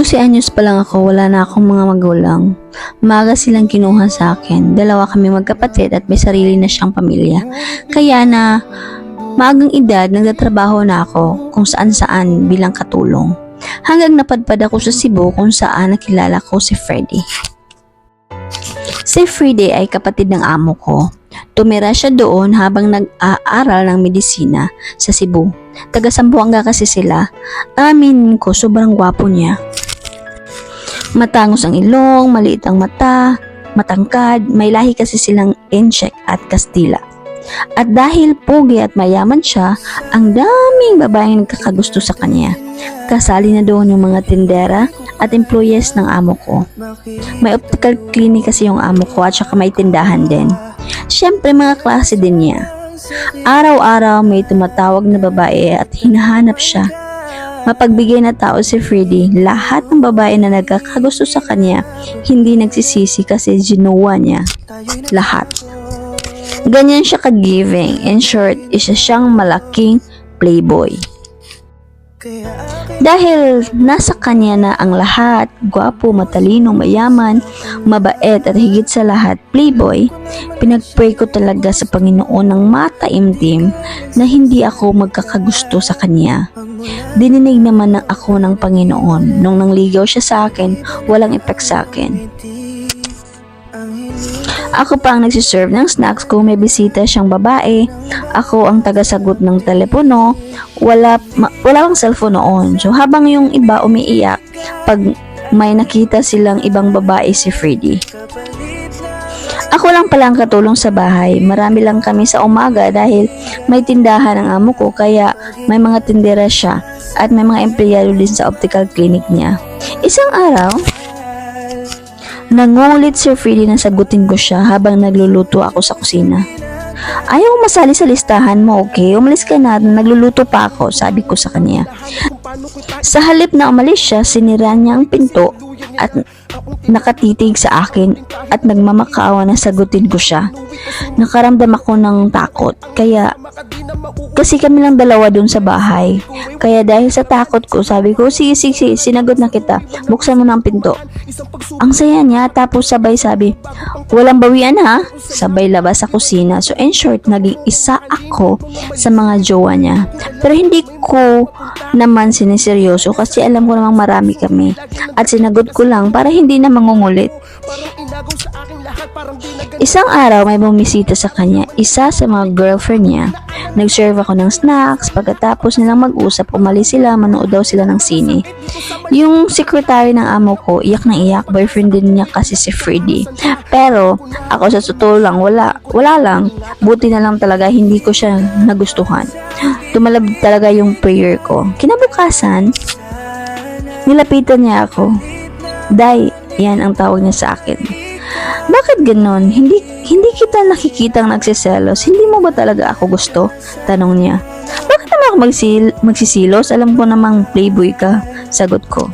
12 anyos pa lang ako, wala na akong mga magulang. Maga silang kinuha sa akin. Dalawa kami magkapatid at may sarili na siyang pamilya. Kaya na maagang edad, nagtatrabaho na ako kung saan saan bilang katulong. Hanggang napadpad ako sa Cebu kung saan nakilala ko si Freddy. Si Freddy ay kapatid ng amo ko. Tumira siya doon habang nag-aaral ng medisina sa Cebu. Taga Sambuanga kasi sila. Amin ko, sobrang gwapo niya. Matangos ang ilong, maliit ang mata, matangkad, may lahi kasi silang Incheck at Kastila. At dahil pogi at mayaman siya, ang daming babaeng nagkakagusto sa kanya. Kasali na doon yung mga tindera at employees ng amo ko. May optical clinic kasi yung amo ko at saka may tindahan din. Siyempre mga klase din niya. Araw-araw may tumatawag na babae at hinahanap siya. Mapagbigay na tao si Freddy, lahat ng babae na nagkakagusto sa kanya, hindi nagsisisi kasi ginawa niya. Lahat. Ganyan siya ka-giving. In short, isa siyang malaking playboy. Dahil nasa kanya na ang lahat, gwapo, matalino, mayaman, mabait at higit sa lahat, playboy, pinagpray ko talaga sa Panginoon ng mataimtim na hindi ako magkakagusto sa kanya. Dininig naman ng ako ng Panginoon nung nangligaw siya sa akin, walang epek sa akin. Ako pa ang nagsiserve ng snacks kung may bisita siyang babae. Ako ang tagasagot ng telepono. Wala, ma- wala pang cellphone noon. So habang yung iba umiiyak, pag may nakita silang ibang babae si Freddy. Ako lang pala ang katulong sa bahay. Marami lang kami sa umaga dahil may tindahan ang amo ko kaya may mga tindera siya at may mga empleyado din sa optical clinic niya. Isang araw, Nangungulit si Freddy na sagutin ko siya habang nagluluto ako sa kusina. Ayaw masali sa listahan mo, okay? Umalis ka na, nagluluto pa ako, sabi ko sa kanya. Sa halip na umalis siya, sinira niya ang pinto at nakatitig sa akin at nagmamakaawa na sagutin ko siya. Nakaramdam ako ng takot, kaya kasi kami lang dalawa dun sa bahay. Kaya dahil sa takot ko, sabi ko, sige, sige, sige, sinagot na kita. Buksan mo na ang pinto. Ang saya niya, tapos sabay sabi, walang bawian ha? Sabay labas sa kusina. So in short, naging isa ako sa mga jowa niya. Pero hindi ko naman siniseryoso kasi alam ko namang marami kami. At sinagot ko lang para hindi na mangungulit. Isang araw may bumisita sa kanya, isa sa mga girlfriend niya. Nag-serve ako ng snacks, pagkatapos nilang mag-usap, umalis sila, manood daw sila ng sine. Yung secretary ng amo ko, iyak na iyak, boyfriend din niya kasi si Freddy. Pero, ako sa totoo lang, wala, wala lang. Buti na lang talaga, hindi ko siya nagustuhan. Tumalab talaga yung prayer ko. Kinabukasan, nilapitan niya ako. Day, yan ang tawag niya sa akin. Bakit ganon? Hindi, hindi kita nakikitang nagsiselos. Hindi mo ba talaga ako gusto? Tanong niya. Bakit naman ako magsil, magsisilos? Alam ko namang playboy ka. Sagot ko.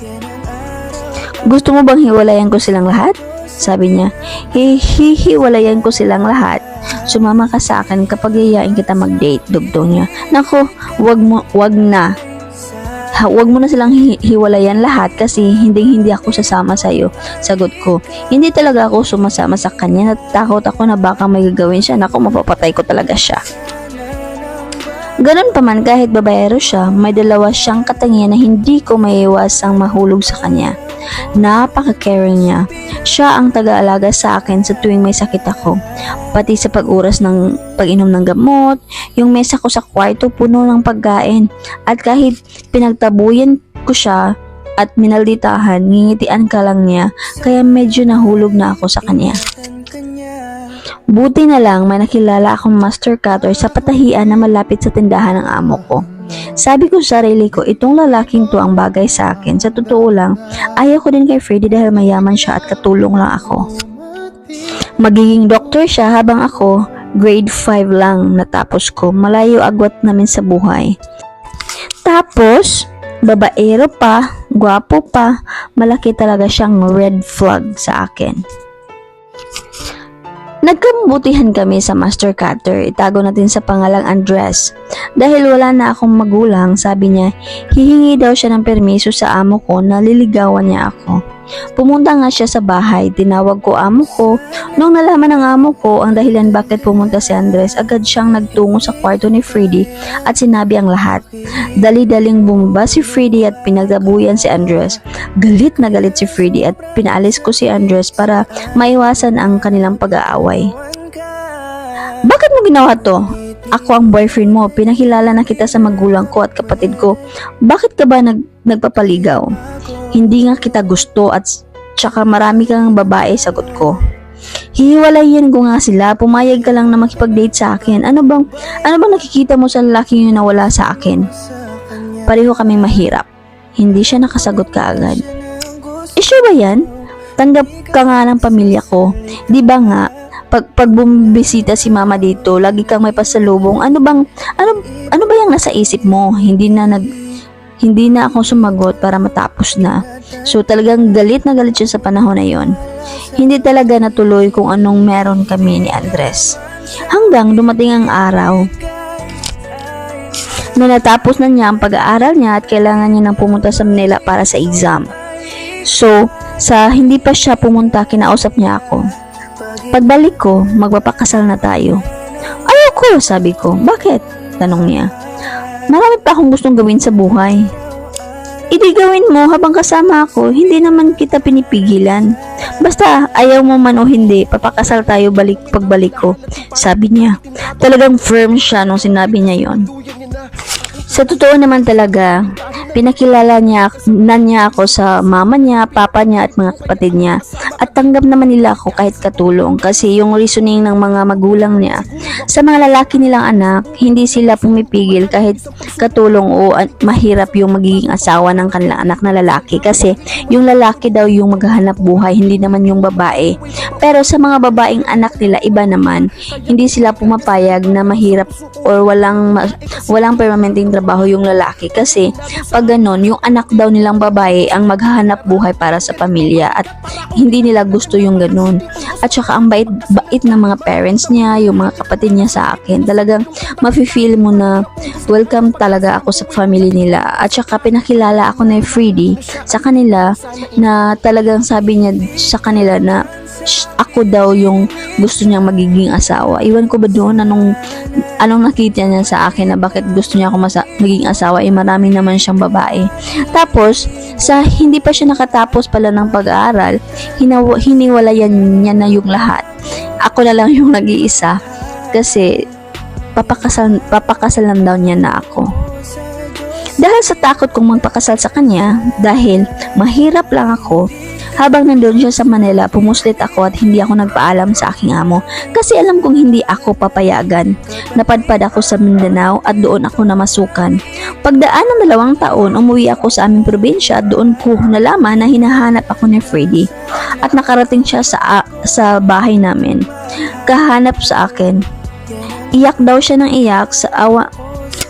Gusto mo bang hiwalayan ko silang lahat? Sabi niya, hihiwalayan ko silang lahat. Sumama ka sa akin kapag yayain kita mag-date, dugtong niya. Nako, wag mo, wag na. Ha, wag mo na silang hi- hiwalayan lahat kasi hindi hindi ako sasama sa iyo. Sagot ko. Hindi talaga ako sumasama sa kanya. Natatakot ako na baka may gagawin siya. Nako, mapapatay ko talaga siya. Ganun pa man kahit babayero siya, may dalawa siyang katangian na hindi ko maiiwasang mahulog sa kanya. Napaka-caring niya. Siya ang taga-alaga sa akin sa tuwing may sakit ako. Pati sa pag-uras ng pag-inom ng gamot, yung mesa ko sa kwarto puno ng pagkain. At kahit pinagtabuyan ko siya at minalditahan, ngingitian ka lang niya, kaya medyo nahulog na ako sa kanya. Buti na lang may nakilala akong master cutter sa patahian na malapit sa tindahan ng amo ko. Sabi ko sa sarili ko, itong lalaking to ang bagay sa akin. Sa totoo lang, ayaw ko din kay Freddy dahil mayaman siya at katulong lang ako. Magiging doktor siya habang ako, grade 5 lang natapos ko. Malayo agwat namin sa buhay. Tapos, babaero pa, gwapo pa, malaki talaga siyang red flag sa akin. Nagkamubutihan kami sa master cutter, itago natin sa pangalang Andres. Dahil wala na akong magulang, sabi niya, hihingi daw siya ng permiso sa amo ko na liligawan niya ako. Pumunta nga siya sa bahay, tinawag ko amo ko. Nung nalaman ng amo ko ang dahilan bakit pumunta si Andres, agad siyang nagtungo sa kwarto ni Freddy at sinabi ang lahat. Dali-daling bumaba si Freddy at pinagdabuyan si Andres. Galit na galit si Freddy at pinaalis ko si Andres para maiwasan ang kanilang pag-aaway. Bakit mo ginawa to? Ako ang boyfriend mo, pinakilala na kita sa magulang ko at kapatid ko. Bakit ka ba nag nagpapaligaw? Hindi nga kita gusto at tsaka marami kang babae, sagot ko. Hihiwalayin ko nga sila, pumayag ka lang na makipag-date sa akin. Ano bang, ano bang nakikita mo sa lalaking yun na wala sa akin? Pareho kaming mahirap. Hindi siya nakasagot kaagad. Eh, sure ba yan? Tanggap ka nga ng pamilya ko. Di ba nga, pag, pag bumibisita si mama dito, lagi kang may pasalubong. Ano bang, ano, ano ba yung nasa isip mo? Hindi na nag, hindi na ako sumagot para matapos na. So talagang galit na galit siya sa panahon na yon. Hindi talaga natuloy kung anong meron kami ni Andres. Hanggang dumating ang araw na natapos na niya ang pag-aaral niya at kailangan niya nang pumunta sa Manila para sa exam. So, sa hindi pa siya pumunta, kinausap niya ako. Pagbalik ko, magpapakasal na tayo. Ayoko, sabi ko. Bakit? Tanong niya. Marami pa akong gustong gawin sa buhay. Idi gawin mo habang kasama ako, hindi naman kita pinipigilan. Basta ayaw mo man o hindi, papakasal tayo balik pagbalik ko. Sabi niya. Talagang firm siya nung sinabi niya yon. Sa totoo naman talaga, pinakilala niya na niya ako sa mama niya, papa niya at mga kapatid niya. At tanggap naman nila ako kahit katulong kasi yung reasoning ng mga magulang niya sa mga lalaki nilang anak, hindi sila pumipigil kahit katulong o mahirap yung magiging asawa ng kanilang anak na lalaki kasi yung lalaki daw yung maghahanap buhay, hindi naman yung babae. Pero sa mga babaeng anak nila, iba naman. Hindi sila pumapayag na mahirap or walang walang permanenteng trabaho yung lalaki kasi pag ganon, yung anak daw nilang babae ang maghahanap buhay para sa pamilya at hindi nila gusto yung ganon. At saka ang bait, bait ng mga parents niya, yung mga kapatid niya sa akin. Talagang mafe-feel mo na welcome talaga ako sa family nila. At saka pinakilala ako na Freedy sa kanila na talagang sabi niya sa kanila na "Shh, ako daw yung gusto niyang magiging asawa. Iwan ko ba doon anong anong nakita niya sa akin na bakit gusto niya ako masa- maging asawa eh marami naman siyang babae. Tapos sa hindi pa siya nakatapos pala ng pag-aaral, hinaw- hiniwalayan niya na yung lahat. Ako na lang yung nag-iisa kasi papakasal papakasalan daw niya na ako. Dahil sa takot kong magpakasal sa kanya, dahil mahirap lang ako, habang nandun siya sa Manila, pumuslit ako at hindi ako nagpaalam sa aking amo kasi alam kong hindi ako papayagan. Napadpad ako sa Mindanao at doon ako namasukan. Pagdaan ng dalawang taon, umuwi ako sa aming probinsya at doon ko nalaman na hinahanap ako ni Freddy at nakarating siya sa, sa bahay namin. Kahanap sa akin. Iyak daw siya ng iyak sa awa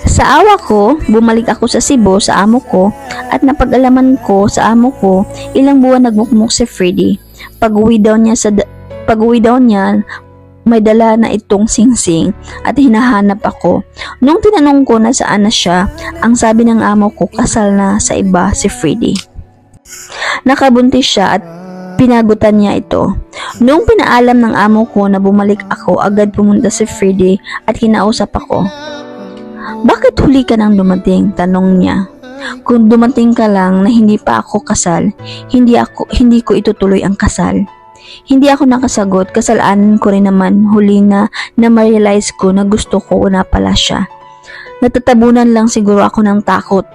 sa awa ko, bumalik ako sa Cebu sa amo ko at napag-alaman ko sa amo ko ilang buwan nagmukmuk si Freddy. Pag-uwi daw niya sa pag-uwi daw niya may dala na itong singsing at hinahanap ako. Nung tinanong ko na saan na siya, ang sabi ng amo ko kasal na sa iba si Freddy. Nakabuntis siya at pinagutan niya ito. Noong pinaalam ng amo ko na bumalik ako, agad pumunta si Freddy at kinausap ako. Bakit huli ka nang dumating? Tanong niya. Kung dumating ka lang na hindi pa ako kasal, hindi ako hindi ko itutuloy ang kasal. Hindi ako nakasagot, kasalanan ko rin naman huli na na realize ko na gusto ko na pala siya. Natatabunan lang siguro ako ng takot.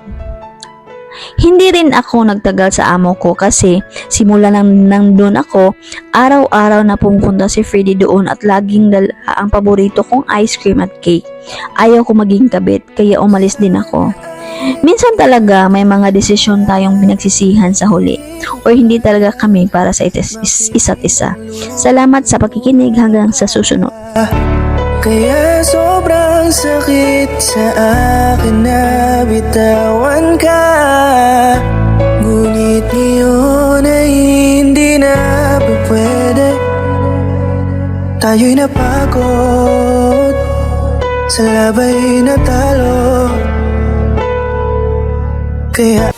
Hindi rin ako nagtagal sa amo ko kasi simula nang nandun ako, araw-araw na pumunta si Freddy doon at laging dala ang paborito kong ice cream at cake. Ayaw ko maging kabit kaya umalis din ako. Minsan talaga may mga desisyon tayong pinagsisihan sa huli or hindi talaga kami para sa isa't isa. Salamat sa pakikinig hanggang sa susunod. Kaya sobrang sakit sa akin na bitawan ka. Ngunit ngayon ay hindi na pa pwede. Tayo'y napagod Sa labay na talo. Kaya